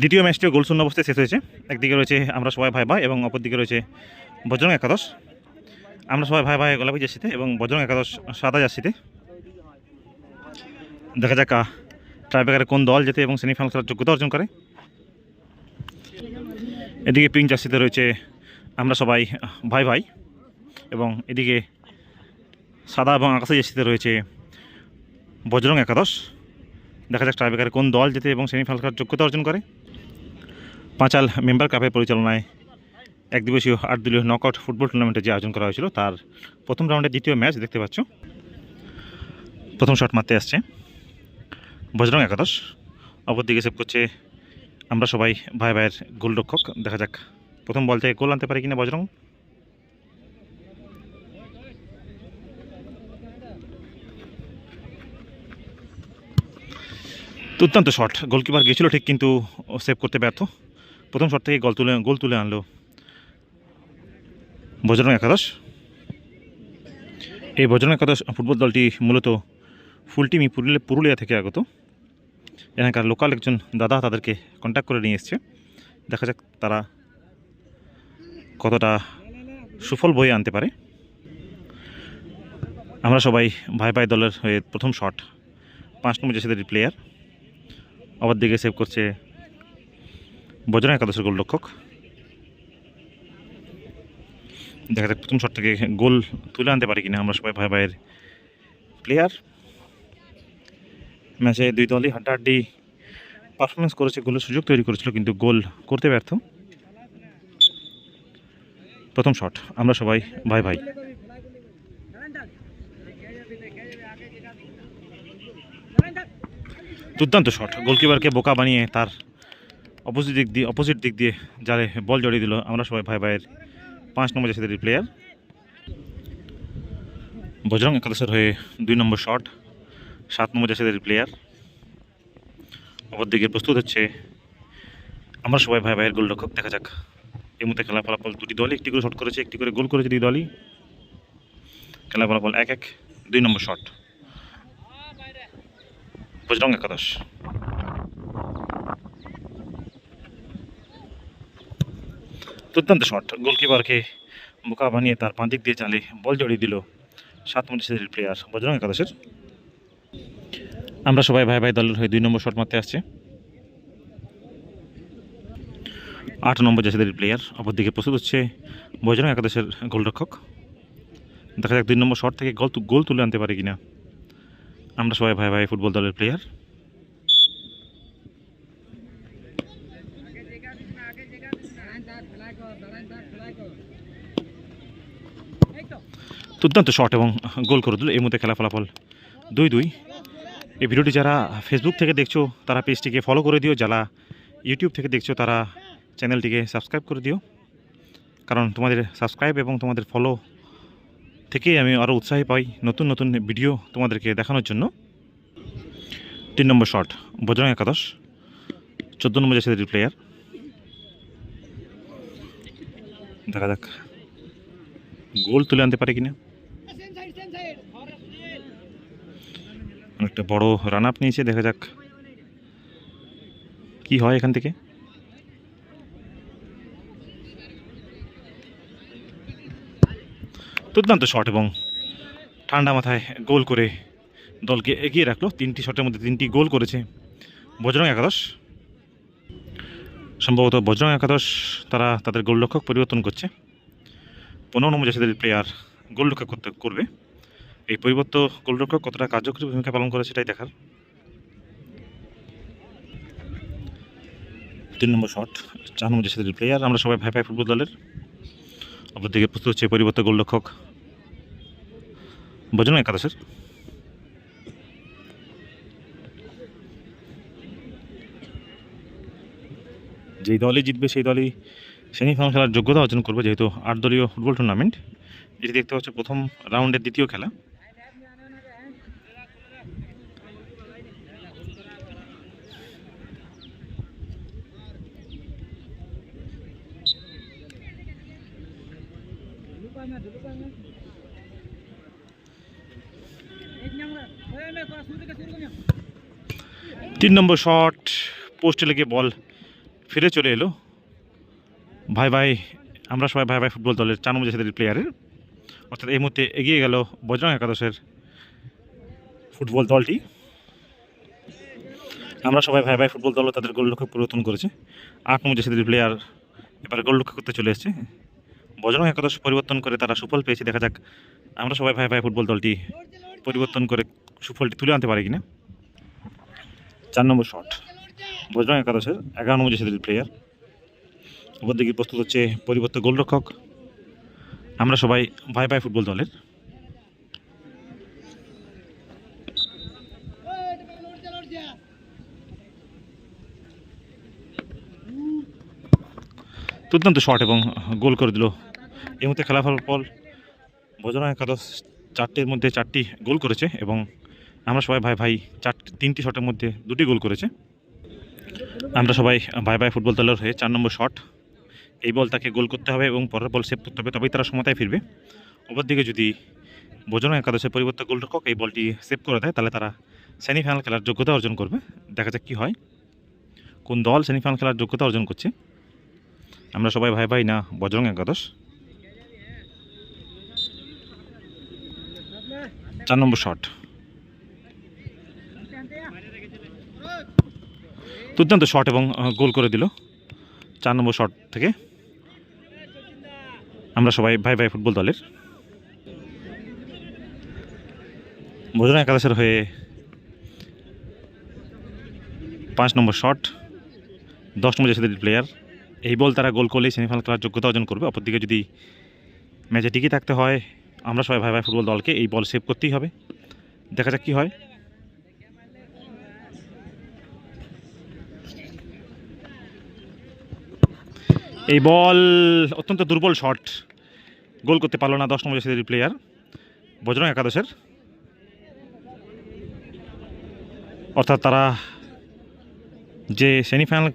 দ্বিতীয় ম্যাচটিও গোল শূন্য অবস্থায় শেষ হয়েছে। একদিকে রয়েছে আমরা সবাই ভাই ভাই এবং অপরদিকে রয়েছে বজরং একাদশ। আমরা সবাই ভাই ভাই গোলাপি জার্সিতে এবং বজরং একাদশ সাদা জার্সিতে। দেখা যাক ট্রাইবেকারে কোন দল যেতে এবং সেমিফাইনাল খেলার যোগ্যতা অর্জন করে। এদিকে পিঙ্ক জার্সিতে রয়েছে আমরা সবাই ভাই ভাই এবং এদিকে সাদা এবং আকাশে জার্সিতে রয়েছে বজরং একাদশ। দেখা যাক ট্রাইবেকারে কোন দল যেতে এবং সেমিফাইনাল খেলার যোগ্যতা অর্জন করে। পাঁচাল মেম্বার কাপের পরিচালনায় এক দিবসীয় আট দলীয় নকআউট ফুটবল টুর্নামেন্টে যে আয়োজন করা হয়েছিল, তার প্রথম রাউন্ডের দ্বিতীয় ম্যাচ দেখতে পাচ্ছ। প্রথম শট মারতে আসছে। বজরং একাদশ। অপরদিকে সেভ করছে আমরা সবাই ভাই ভাইয়ের গোলরক্ষক। দেখা যাক প্রথম বল থেকে গোল আনতে পারে কিনা বজরং। দুর্দান্ত শট। গোলকিপার গেছিল ঠিক কিন্তু সেভ করতে ব্যর্থ। প্রথম শট থেকে গোল তুলে গোল তুলে আনলো বজরং একাদশ। এই বজরং একাদশ ফুটবল দলটি মূলত ফুল টিমই পুরুলিয়া পুরুলিয়া থেকে আগত। এখানকার লোকাল একজন দাদা তাদেরকে কন্ট্যাক্ট করে নিয়ে এসছে। দেখা যাক তারা কতটা সুফল বয়ে আনতে পারে। আমরা সবাই ভাই ভাই দলের হয়ে প্রথম শট, পাঁচ নম্বর জেসিদের প্লেয়ার আবার দিকে সেভ করছে বজরং একাদশের গোলরক্ষক দেখা যাক, প্রথম শট থেকে গোল তুলে আনতে পারি কিনা। আমরা সবাই ভাই ভাইয়ের প্লেয়ার ম্যাচে দুই দলই হাড্ডাহাড্ডি পারফরমেন্স করেছে, গোলের সুযোগ তৈরি করেছিল, কিন্তু গোল করতে ব্যর্থ। প্রথম শট, আমরা সবাই ভাই ভাই। দুর্দান্ত শট, গোলকিপারকে বোকা বানিয়ে তার অপোজিট দিক দিয়ে অপোজিট দিক দিয়ে জালে বল জড়িয়ে দিল, আমরা সবাই ভাই ভাইয়ের পাঁচ নম্বর জাসিদের প্লেয়ার বজরং একাদশের হয়ে দুই নম্বর শট সাত নম্বর জাসিদের প্লেয়ার অপরদিকে প্রস্তুত হচ্ছে আমরা সবাই ভাই ভাইয়ের গোলরক্ষক। দেখা যাক এই মুহূর্তে খেলা ফলাফল দুটি দলই একটি করে শট করেছে, একটি করে গোল করেছে দুই দলই। খেলা ফলাফল এক এক, দুই নম্বর শট বজরং একাদশ। দুর্দান্ত শট গোলকিপারকে বোকা বানিয়ে তার পাঁ দিক দিয়ে চালে বল জড়িয়ে দিল সাত নম্বর প্লেয়ার বজরং একাদশের। আমরা সবাই ভাই ভাই দলের হয়ে দুই নম্বর শট মারতে আসছে। আট নম্বর জাসিদের প্লেয়ার অপরদিকে প্রস্তুত হচ্ছে বজরং একাদশের গোলরক্ষক। দেখা যাক দুই নম্বর শট থেকে গোল গোল তুলে আনতে পারে কিনা। আমরা সবাই ভাই ভাই ফুটবল দলের প্লেয়ার দুর্দান্ত শট এবং গোল করে দিল। এই মধ্যে খেলা ফলাফল দুই দুই। এই ভিডিওটি যারা ফেসবুক থেকে দেখছ, তারা পেজটিকে ফলো করে দিও। যারা ইউটিউব থেকে দেখছ, তারা চ্যানেলটিকে সাবস্ক্রাইব করে দিও। কারণ তোমাদের সাবস্ক্রাইব এবং তোমাদের ফলো থেকেই আমি আরও উৎসাহী পাই নতুন নতুন ভিডিও তোমাদেরকে দেখানোর জন্য। তিন নম্বর শট বজরং একাদশ, চোদ্দ নম্বর জাসিদের প্লেয়ার দেখা যাক, গোল তুলে আনতে পারে কিনা। অনেকটা বড় রান আপ নিয়েছে, দেখা যাক কি হয় এখান থেকে। দুর্দান্ত শট এবং ঠান্ডা মাথায় গোল করে দলকে এগিয়ে রাখল। তিনটি শটের মধ্যে তিনটি গোল করেছে বজরং একাদশ। সম্ভবত বজরং একাদশ তারা তাদের গোলরক্ষক পরিবর্তন করছে। পনেরো নম্বর জাসিদের প্লেয়ার গোলরক্ষক করতে করবে। এই পরিবর্ত গোলরক্ষক কতটা কার্যকরী ভূমিকা পালন করে সেটাই দেখার। তিন নম্বর শট, চার নম্বর জাসিদের প্লেয়ার আমরা সবাই ভাই ভাই ফুটবল দলের। অপরদিকে প্রস্তুত হচ্ছে পরিবর্তন গোলরক্ষক বজরং একাদশের। যেই দলই জিতবে, সেই দলই সেমিফাইনাল খেলার যোগ্যতা অর্জন করবে, যেহেতু আট দলীয় ফুটবল টুর্নামেন্ট এটি দেখতে হচ্ছে প্রথম রাউন্ডের দ্বিতীয় খেলা। তিন নম্বর শট পোস্টে লেগে বল ফিরে চলে এলো। ভাই ভাই, আমরা সবাই ভাই ভাই ফুটবল দলের চার নম্বর জাতীয় প্লেয়ারের অর্থাৎ এই মুহূর্তে এগিয়ে গেল বজরং একাদশের ফুটবল দলটি। আমরা সবাই ভাই ভাই ফুটবল দলও তাদের গোলরক্ষক পরিবর্তন করেছে। আট নম্বর জাতীয় প্লেয়ার এবার গোলরক্ষক করতে চলে এসেছে। বজরং একাদশ পরিবর্তন করে তারা সুফল পেয়েছে। দেখা যাক, আমরা সবাই ভাই ভাই ফুটবল দলটি পরিবর্তন করে সুফলটি তুলে আনতে পারি কিনা? চার নম্বর শট। বজরং একাদশের এগারো নম্বর জাতীয় প্লেয়ার ওপর দিকে প্রস্তুত হচ্ছে পরিবর্তে গোলরক্ষক। আমরা সবাই ভাই ভাই ফুটবল দলের। দুর্দান্ত শট এবং গোল করে দিল। এই মুহূর্তে খেলা ফলার পর বজরং একাদশ চারটির মধ্যে চারটি গোল করেছে এবং আমরা সবাই ভাই ভাই চারটি তিনটি শটের মধ্যে দুটি গোল করেছে। আমরা সবাই ভাই ভাই ফুটবল দলের হয়ে চার নম্বর শট, এই বল তাকে গোল করতে হবে এবং পরের বল সেভ করতে হবে, তবেই তারা সমতায় ফিরবে। অপরদিকে যদি বজরং একাদশের পরিবর্তে গোলরক্ষক এই বলটি সেভ করে দেয়, তাহলে তারা সেমিফাইনাল খেলার যোগ্যতা অর্জন করবে। দেখা যাক কী হয়। কোন দল সেমিফাইনাল খেলার যোগ্যতা অর্জন করছে। আমরা সবাই ভাই ভাই না, বজরং একাদশ। চার নম্বর শট। দুর্দান্ত শট এবং গোল করে দিল। চার নম্বর শট থেকে। আমরা সবাই ভাই ভাই ফুটবল দলের। বজরং একাদশের হয়ে পাঁচ নম্বর শট দশ নম্বর জাতীয় প্লেয়ার এই বল তারা গোল করলেই সেমিফাইনাল খেলার যোগ্যতা অর্জন করবে। অপরদিকে যদি ম্যাচে টিকে থাকতে হয়, আমরা সবাই ভাই ভাই ফুটবল দলকে এই বল সেভ করতেই হবে। দেখা যাক কী হয়। এই বল অত্যন্ত দুর্বল শট। গোল করতে পারল না দশ নম্বর জাতীয় প্লেয়ার বজরং একাদশের। অর্থাৎ তারা যে সেমিফাইনাল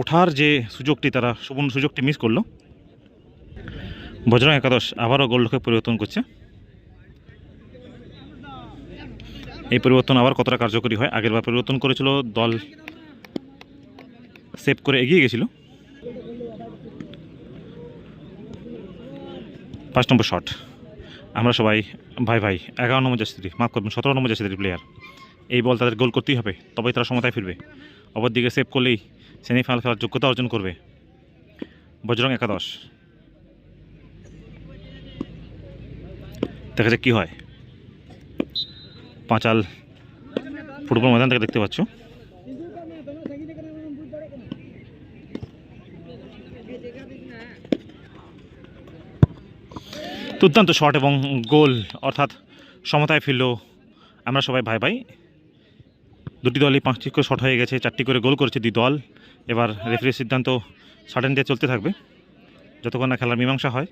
ওঠার যে সুযোগটি, তারা সুবর্ণ সুযোগটি মিস করল। বজরং একাদশ আবারও গোলরক্ষক পরিবর্তন করছে। এই পরিবর্তন আবার কতটা কার্যকরী হয়, আগেরবার পরিবর্তন করেছিল, দল সেভ করে এগিয়ে গেছিল। পাঁচ নম্বর শট। আমরা সবাই, ভাই ভাই, এগারো নম্বর জাসিদি মাফ করবেন, সতেরো নম্বর জাসিদির প্লেয়ার এই বল তাদের গোল করতেই হবে, তবেই তারা সমতায় ফিরবে। অপরদিকে সেভ করলেই সেমিফাইনাল খেলার যোগ্যতা অর্জন করবে বজরং একাদশ। দেখা যাক কী হয়। পাঁচাল ফুটবল ময়দান থেকে দেখতে পাচ্ছ। দুর্দান্ত শট এবং গোল, অর্থাৎ সমতায় ফিরল। আমরা সবাই ভাই ভাই দুটি দলই পাঁচটি করে শট হয়ে গেছে, চারটি করে গোল করেছে দুই দল। এবার রেফারির সিদ্ধান্ত সাডেন দিয়ে চলতে থাকবে, যতক্ষণ না খেলার মীমাংসা হয়।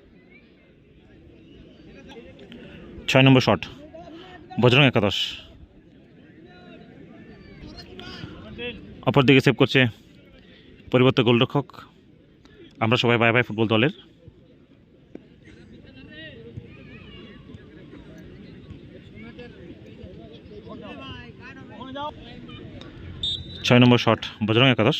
ছয় নম্বর শট বজরং একাদশ। অপরদিকে সেভ করছে পরিবর্তে গোলরক্ষক। আমরা সবাই বাই বাই ফুটবল দলের। ছয় নম্বর শট, বজরং একাদশ।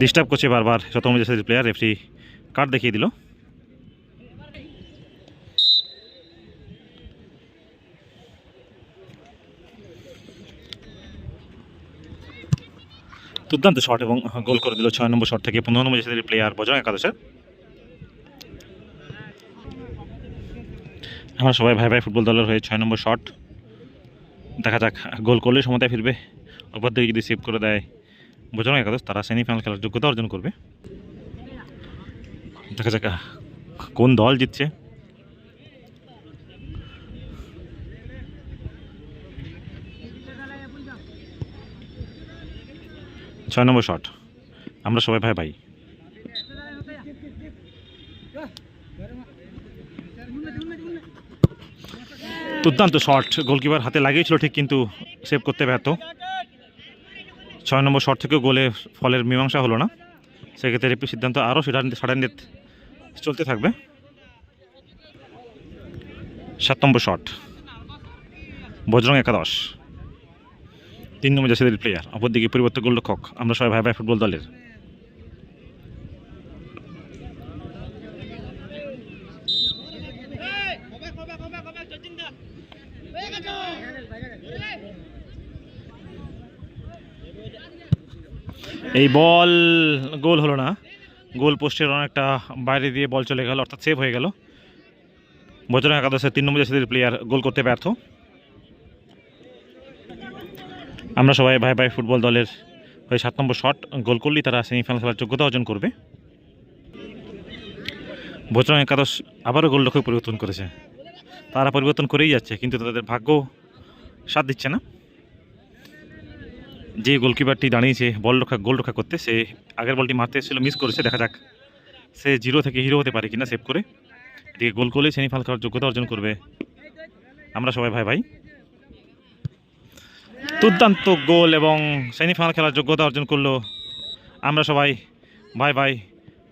ডিস্টার্ব করছে বারবার শতম জাতীয় প্লেয়ার রেফরি কার্ড দেখিয়ে দিল। দুর্দান্ত শট এবং গোল করে দিল ছয় নম্বর শট থেকে পনেরো নম্বর জাতীয় প্লেয়ার বজরং একাদশের। আমরা সবাই ভাই ভাই ফুটবল দলের হয়ে ছয় নম্বর শট দেখা যাক, গোল করলে সমতায় ফিরবে। ওপর দিকে যদি সেভ করে দেয়, বোঝানো একাদশ, তারা সেমিফাইনাল খেলার যোগ্যতা অর্জন করবে। দেখা যাক কোন দল জিতছে। ছয় নম্বর শট আমরা সবাই ভাই ভাই। দুর্দান্ত শট গোলকিপার হাতে লাগিয়েছিল, ঠিক কিন্তু সেভ করতে ব্যর্থ। ছয় নম্বর শট থেকেও গোলে ফলের মীমাংসা হলো না। সেক্ষেত্রে রেপি সিদ্ধান্ত আরও সেটা ডেথ চলতে থাকবে। সাত নম্বর শট, বজরং একাদশ। তিন নম্বর জাসিদের প্লেয়ার অপরদিকে পরিবর্তন গোলরক্ষক। আমরা সবাই ভাই ভাই ফুটবল দলের। এই বল গোল হলো না। গোল পোস্টের অনেকটা বাইরে দিয়ে বল চলে গেল, অর্থাৎ সেভ হয়ে গেল। বজরং একাদশের তিন নম্বর জাসিদের প্লেয়ার গোল করতে ব্যর্থ। আমরা সবাই ভাই ভাই ফুটবল দলের হয়ে সাত নম্বর শট গোল করলেই তারা সেমিফাইনাল খেলার যোগ্যতা অর্জন করবে। বজরং একাদশ আবারও গোলরক্ষক পরিবর্তন করেছে। তারা পরিবর্তন করেই যাচ্ছে, কিন্তু তাদের ভাগ্য সাথ দিচ্ছে না। যে গোলকিপারটি দাঁড়িয়েছে, বল রক্ষা, গোল রক্ষা করতে, সে আগের বলটি মারতে এসেছিল মিস করেছে, দেখা যাক। সে জিরো থেকে হিরো হতে পারে কিনা সেভ করে। এদিকে গোল করলেই সেমিফাইনাল খেলার যোগ্যতা অর্জন করবে। আমরা সবাই ভাই ভাই। দুর্দান্ত গোল এবং সেমিফাইনাল খেলার যোগ্যতা অর্জন করল আমরা সবাই ভাই ভাই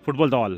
ফুটবল দল।